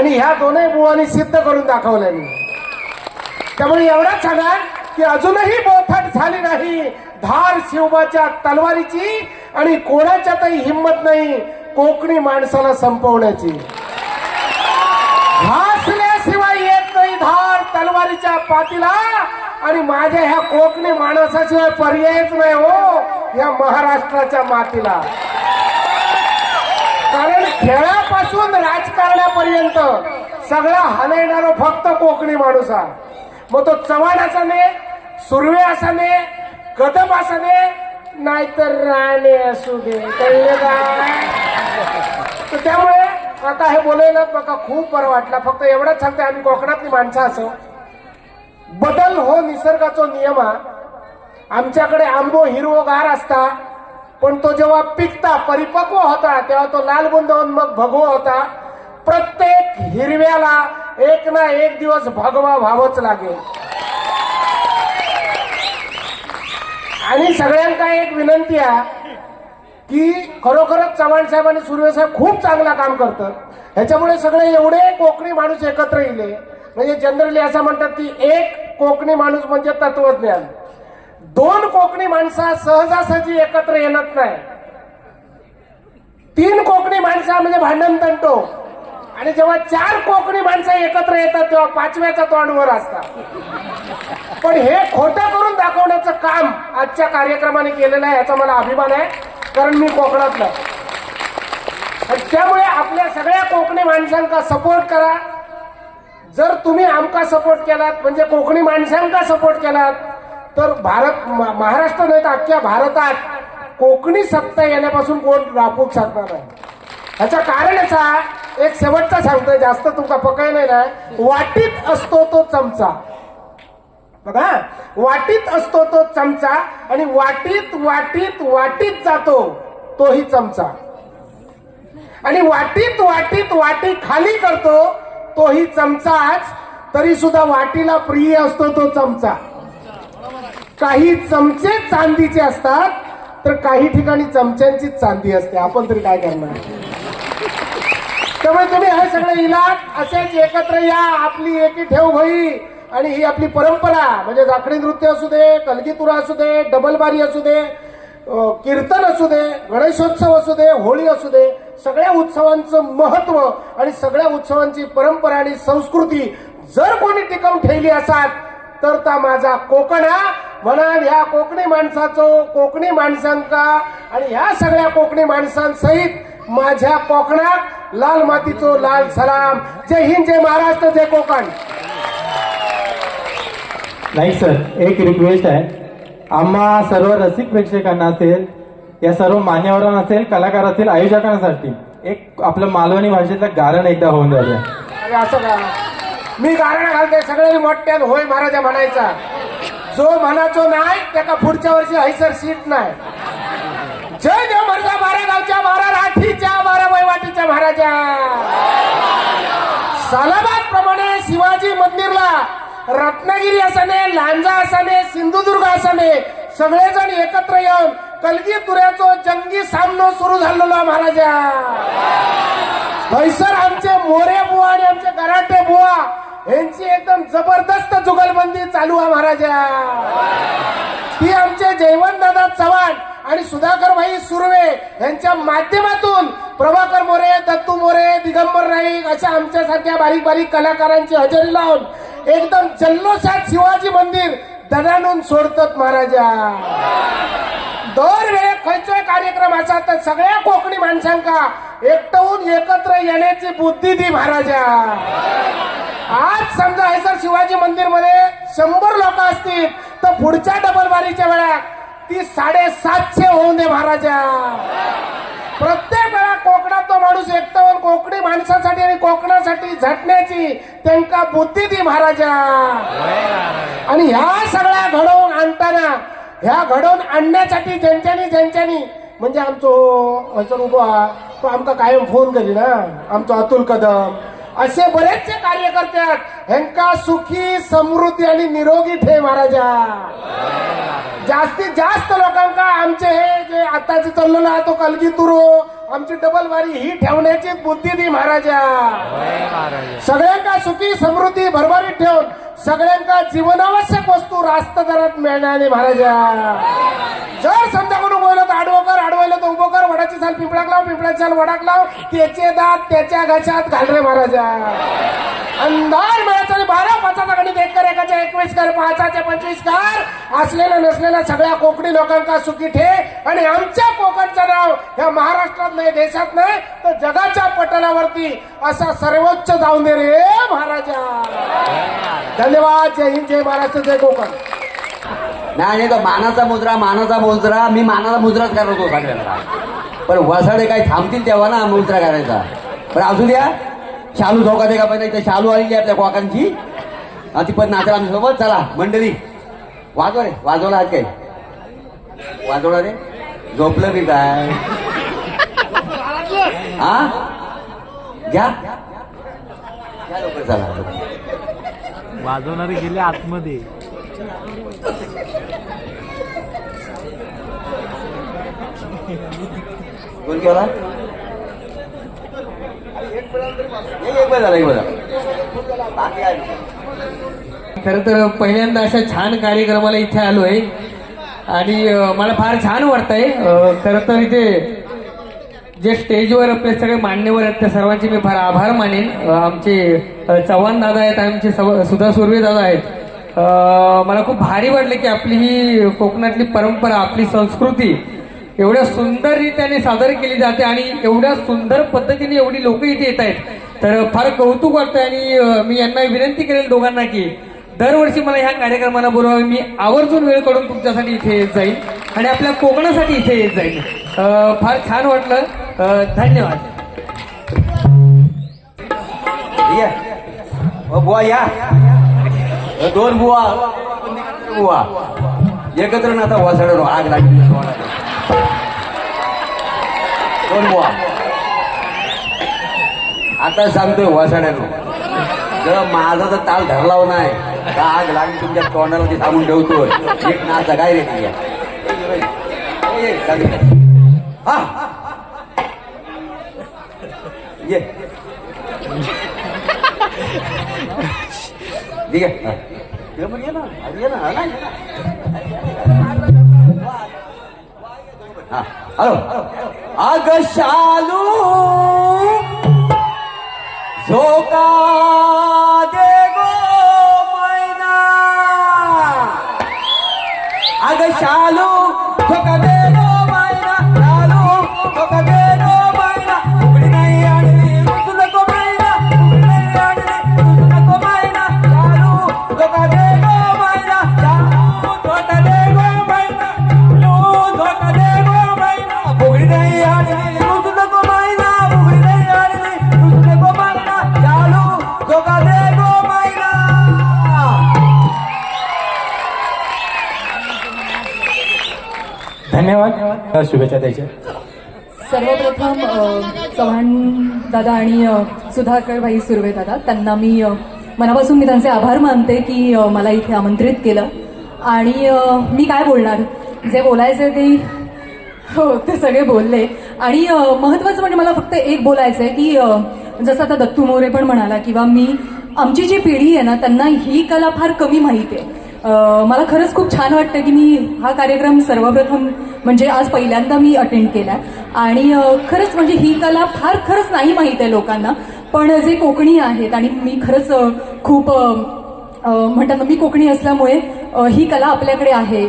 आणि ह्या दोनही बुवांनी सिद्ध करून दाखवलं मी. त्यामुळे एवढंच सांगा की अजूनही बोथट झाली नाही. धार शिवबाच्या तलवारीची आणि कोणाच्यातही हिंमत नाही कोकणी माणसाला संपवण्याची. घासल्याशिवाय येत नाही धार तलवारीच्या पातीला आणि माझ्या ह्या कोकणी माणसाशिवाय पर्यायच नाही हो या महाराष्ट्राच्या मातीला. कारण खेळापासून राजकारणापर्यंत सगळा हलवणारा फक्त कोकणी माणूस हा. मग तो चव्हाण असाने सुर्वे असाने कदम असाने नाहीतर राणे असू दे कळले तर त्यामुळे आता हे बोलायला बघा खूप बरं वाटलं. फक्त एवढंच सांगते आम्ही कोकणातली माणसं असो. बदल हो निसर्गाचा नियम हा. आमच्याकडे आंबो हिरवोगार असता. पण तो जेव्हा पिकता परिपक्व होता तेव्हा तो लाल बुंद होऊन मग भगवा होता. प्रत्येक हिरव्याला एक ना एक दिवस भगवा व्हावंच लागेल. आणि सगळ्यांना एक विनंती आहे की खरोखरच चव्हाण साहेब आणि सुर्वे साहेब खूप चांगला काम करतात. ह्याच्यामुळे सगळे एवढे कोकणी माणूस एकत्र येले. म्हणजे जनरली असं म्हणतात की एक कोकणी माणूस म्हणजे तत्वज्ञान. दोन कोकणी माणसा सहजासहजी एकत्र येणार नाही. तीन कोकणी माणसं म्हणजे भांडण तंटो. आणि जेव्हा चार कोकणी माणसं एकत्र येतात तेव्हा पाचव्याचा तोंडवर असतात. पण हे खोटं करून दाखवण्याचं काम आजच्या कार्यक्रमाने केलेलं आहे याचा मला अभिमान आहे कारण मी कोकणातला त्यामुळे आपल्या सगळ्या कोकणी माणसांका सपोर्ट करा. जर तुम्ही आमका सपोर्ट केलात म्हणजे कोकणी माणसांका सपोर्ट केलात तर भारत महाराष्ट्र नाही तर अख्ख्या भारतात कोकणी सत्ता येण्यापासून कोण राखूक शकणार नाही ह्याचं कारण एक शेवटचा सांगतोय जास्त तुमचा पकाय नाही ना. वाटीत असतो तो चमचा. बघा वाटीत असतो तो चमचा आणि वाटीत वाटीत वाटीत जातो तोही चमचा. आणि वाटीत वाटीत वाटी खाली करतो तोही चमचाच तरी सुद्धा वाटीला प्रिय असतो तो चमचा. काही चमचे चांदीचे असतात तर काही ठिकाणी चमच्यांची चांदी असते. आपण तरी काय करणार? त्यामुळे तुम्ही हे सगळे इलाज असेच एकत्र या. आपली एकी ठेव होई आणि ही आपली परंपरा. म्हणजे राखडी नृत्य असू दे कलगीतुरा असू दे डबलबारी असू दे कीर्तन असू दे गणेशोत्सव असू दे होळी असू दे सगळ्या उत्सवांचं महत्त्व आणि सगळ्या उत्सवांची परंपरा आणि संस्कृती जर कोणी टिकवून ठेवली असाल तर ता माझा कोकण हा म्हणाल ह्या कोकणी माणसाचो कोकणी माणसांका आणि ह्या सगळ्या कोकणी माणसांसहित माझ्या कोकणात लाल मातीचो लाल सलाम. जय हिंद जय महाराष्ट्र जय कोकण. नाही सर एक रिक्वेस्ट आहे. आम्हा सर्व रसिक प्रेक्षकांना असेल या सर्व मान्यवरांना असेल कलाकार असेल आयोजकांसाठी एक आपलं मालवणी भाषेतलं गारण एकदा होऊन जाऊया असं का? मी गारणं घालते सगळ्यांनी मोठ्यान होय महाराजा म्हणायचा. जो म्हणाचो नाही त्याका पुढच्या वर्षी हैसर सीट नाही. जय देव महाराजा बारा गावच्या बारा राठीच्या बारा वैवाटीच्या महाराजा. सालाबाद प्रमाणे शिवाजी मंदिरला रत्नागिरी असाने लांजा असाने सिंधुदुर्ग असाने सगळेजण एकत्र येऊन कलगी तुऱ्याचो जंगी सामनो सुरू झालेला महाराजा. थैसर आमचे मोरे बुवा आणि आमचे यांची एकदम जबरदस्त जुगलबंदी चालू आहे महाराजा. ती आमचे जयवंतदादा चव्हाण आणि सुधाकर भाई सुर्वे यांच्या माध्यमातून प्रभाकर मोरे दत्तू मोरे दिगंबर नाईक अशा आमच्यासारख्या बारीक बारीक कलाकारांची हजेरी लावून एकदम जल्लोषात शिवाजी मंदिर दणानून सोडतात महाराजा. दर वेळेस खंयचोय कार्यक्रम असा तर सगळ्या कोकणी माणसांका एकटवून एकत्र येण्याची बुद्धी दी महाराजा. आज समजा हे सर शिवाजी मंदिरमध्ये शंभर लोक असतील तर पुढच्या डबल बारीच्या वेळात ती साडेसातशे होऊन दे महाराजा. प्रत्येक वेळा कोकणात तो माणूस एकटावर कोकणी माणसासाठी आणि कोकणासाठी झटण्याची त्यांका बुद्धी दी महाराजा. आणि ह्या सगळ्या घडवून आणताना ह्या घडवून आणण्यासाठी ज्यांच्यानी ज्यांच्यानी म्हणजे आमचो हयसर उभो हा तो आमका कायम फोन करी ना आमचो अतुल कदम असे बरेचसे कार्यकर्ते आहेत ह्यांका सुखी समृद्धी आणि निरोगी ठे महाराजा. जास्तीत जास्त लोकांका आमचे हे जे आताचे चाललेलं आहे तो कलगीतुरो आमची डबल वारी ही ठेवण्याची बुद्धी दी महाराजा. सगळ्यांका सुखी समृद्धी भरभरीत ठेवून सगळ्यांका जीवनावश्यक वस्तू रास्त दरात मिळणार महाराजा. जर समजा म्हणून तर आडवं कर आडवायला तर उभं कर वडाची साल पिंपळाक लाव पिंपळाची साल वडाक लाव. त्याचे दात त्याच्या घशात घाल रे महाराजा. अंधार मिळायचा बारा पाचाचा गणित एक कर एकाच्या एकवीस कर पाचाचे पंचवीस कर. असलेल्या नसलेल्या सगळ्या कोकणी लोकांका सुखी ठे. आणि आमच्या कोकणचं नाव ह्या महाराष्ट्रात नाही देशात नाही तर जगाच्या पटलावरती असा सर्वोच्च जाऊन दे रे महाराजा. धन्यवाद. जय हिंद जय महाराष्ट्र जय कोकण. नाही नाही तर मानाचा मुजरा मानाचा मुजरा मी मानाचा मुजराच करत होतो सगळ्यांना. पण वसाडे काही थांबतील तेव्हा ना मुजरा करायचा. पण असू द्या शालू धोका दे का पहिले इथे शालू आलेली आपल्या कॉकांची. ती पण नाचला आमच्यासोबत चला मंडळी वाजवा रे वाजवला आज काय? वाजवला रे? झोपलं की काय? हा? घ्या. घ्या लवकर चला. वाजवणारे गेले आतमध्ये. कोण केला एक झाला एक खरं तर पहिल्यांदा अशा छान कार्यक्रमाला इथे आलोय. आणि मला फार छान वाटतंय. खर खरं तर इथे जे स्टेजवर आपले सगळे मान्यवर आहेत त्या सर्वांचे मी फार आभार मानेन. आमचे चव्हाण दादा आहेत आमचे सव- सुधा सुर्वे दादा आहेत. मला खूप भारी वाटलं की आपली ही कोकणातली परंपरा आपली संस्कृती एवढ्या सुंदररित्याने सादर केली जाते आणि एवढ्या सुंदर पद्धतीने एवढी लोक इथे येत आहेत. तर फार कौतुक वाटतंय आणि मी यांना विनंती करेल दोघांना की दरवर्षी मला ह्या कार्यक्रमाला बोलवावे. मी आवर्जून वेळ काढून तुमच्यासाठी इथे येत जाईल आणि आपल्या कोकणासाठी इथे येत जाईल फार छान वाटलं. धन्यवाद. या. बुवा या. दोन बुवा. बुवा. एकत्र ना आता वसाड आग लागली. दोन बुवा. आता सांगतोय वसाड्यानो जर माझा जर ताल धरला नाही तर आग लागली तुमच्या तोंडाला ते सांगून ठेवतोय. एक नाचा काय रे तुझ्या. ये, ये, हा. ये. ये ना. अरे ये ना. हा ना, ये ना. हा. हॅलो. अग शालू झोका दे गो मैना. अग शालू झोका दे. धन्यवाद. शुभेच्छा द्यायच्या. सर्वप्रथम चव्हाण दादा आणि सुधाकर भाई सुर्वे दादा त्यांना मी मनापासून मी त्यांचे आभार मानते की मला इथे आमंत्रित केलं. आणि मी काय बोलणार? जे बोलायचे ते हो ते सगळे बोलले. आणि महत्त्वाचं महत्वाचं म्हणजे मला फक्त एक बोलायचं आहे की जसं आता दत्तू मोरे पण म्हणाला किंवा मी आमची जी पिढी आहे ना त्यांना ही कला फार कमी माहिती आहे. मला खरंच खूप छान वाटतं की मी हा कार्यक्रम सर्वप्रथम म्हणजे आज पहिल्यांदा मी अटेंड केला आणि खरंच म्हणजे ही कला फार खरंच नाही माहीत आहे लोकांना पण जे कोकणी आहेत आणि मी खरंच खूप म्हणतात ना मी कोकणी असल्यामुळे ही कला आपल्याकडे आहे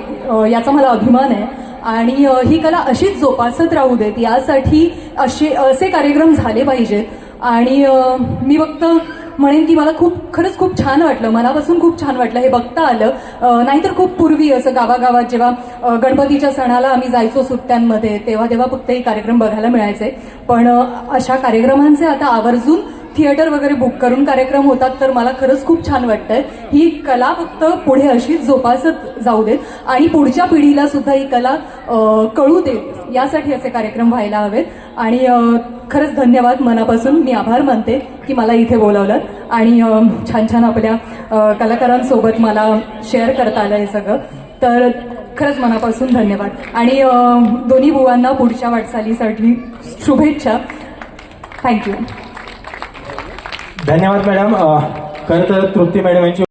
याचा मला अभिमान आहे. आणि ही कला अशीच जोपासत राहू देत यासाठी असे असे कार्यक्रम झाले पाहिजेत. आणि मी फक्त म्हणेन की मला खूप खरंच खूप छान वाटलं. मनापासून खूप छान वाटलं. हे बघता आलं. नाहीतर खूप पूर्वी असं गावागावात जेव्हा गणपतीच्या सणाला आम्ही जायचो सुट्ट्यांमध्ये तेव्हा तेव्हा फक्त हे कार्यक्रम बघायला मिळायचे. पण अशा कार्यक्रमांचे आता आवर्जून थिएटर वगैरे बुक करून कार्यक्रम होतात तर मला खरंच खूप छान वाटतंय. ही कला फक्त पुढे अशीच जोपासत जाऊ देत आणि पुढच्या पिढीला सुद्धा ही कला कळू देत. यासाठी असे कार्यक्रम व्हायला हवेत. आणि खरंच धन्यवाद. मनापासून मी आभार मानते की मला इथे बोलावलं आणि छान छान आपल्या कलाकारांसोबत मला शेअर करता आलं हे सगळं. तर खरंच मनापासून धन्यवाद. आणि दोन्ही बुवांना पुढच्या वाटचालीसाठी शुभेच्छा. थँक्यू. धन्यवाद मॅडम. खरं तर तृप्ती मॅडम यांची